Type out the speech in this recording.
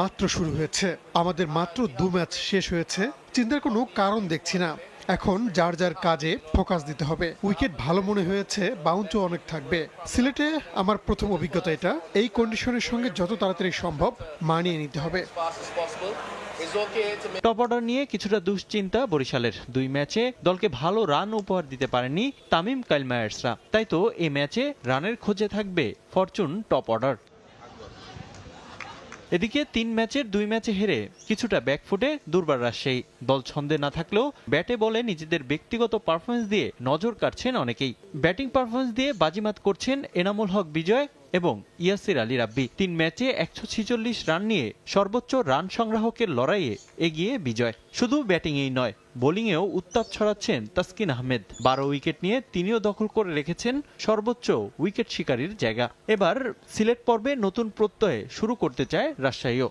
মাত্র শুরু হয়েছে। আমাদের মাত্র দু ম্যাচ শেষ হয়েছে। চিন্তার কোনো কারণ দেখছি না। এখন যার যার কাজে ফোকাস দিতে হবে। উইকেট ভালো মনে হয়েছে বাউন্সও অনেক থাকবে। সিলেটে আমার প্রথম অভিজ্ঞতা এটা। এই কন্ডিশনের সঙ্গে যত তাড়াতাড়ি সম্ভব মানিয়ে নিতে হবে। টপ অর্ডার নিয়ে কিছুটা দুশ্চিন্তা বরিশালের দুই ম্যাচে। দলকে ভালো রান উপহার দিতে পারেনি তামিম কাইলমায়ার্সরা। তাই তো এই ম্যাচে রানের খোঁজে থাকবে ফরচুন টপ অর্ডার এদিকে তিন ম্যাচের দুই ম্যাচে হেরে কিছুটা ব্যাকফুটে দুর্বার রাজশাহী। দল ছন্দে না থাকলেও ব্যাটে বলে নিজেদের ব্যক্তিগত পারফরমেন্স দিয়ে নজর কাটছেন অনেকেই। ব্যাটিং পারফরমেন্স দিয়ে বাজিমাত করছেন এনামুল হক বিজয় এবং ইয়াসির আলী রাব্বি তিন ম্যাচে একশো রান নিয়ে সর্বোচ্চ রান সংগ্রাহকের লড়াইয়ে এগিয়ে বিজয়। শুধু ব্যাটিংয়েই নয়, বোলিংয়েও উত্তাপ ছড়াচ্ছেন তাসকিন আহমেদ। বারো উইকেট নিয়ে তিনিও দখল করে রেখেছেন সর্বোচ্চ উইকেট শিকারীর জায়গা। এবার সিলেট পর্বে নতুন প্রত্যয়ে শুরু করতে চায় রাজশাহীও।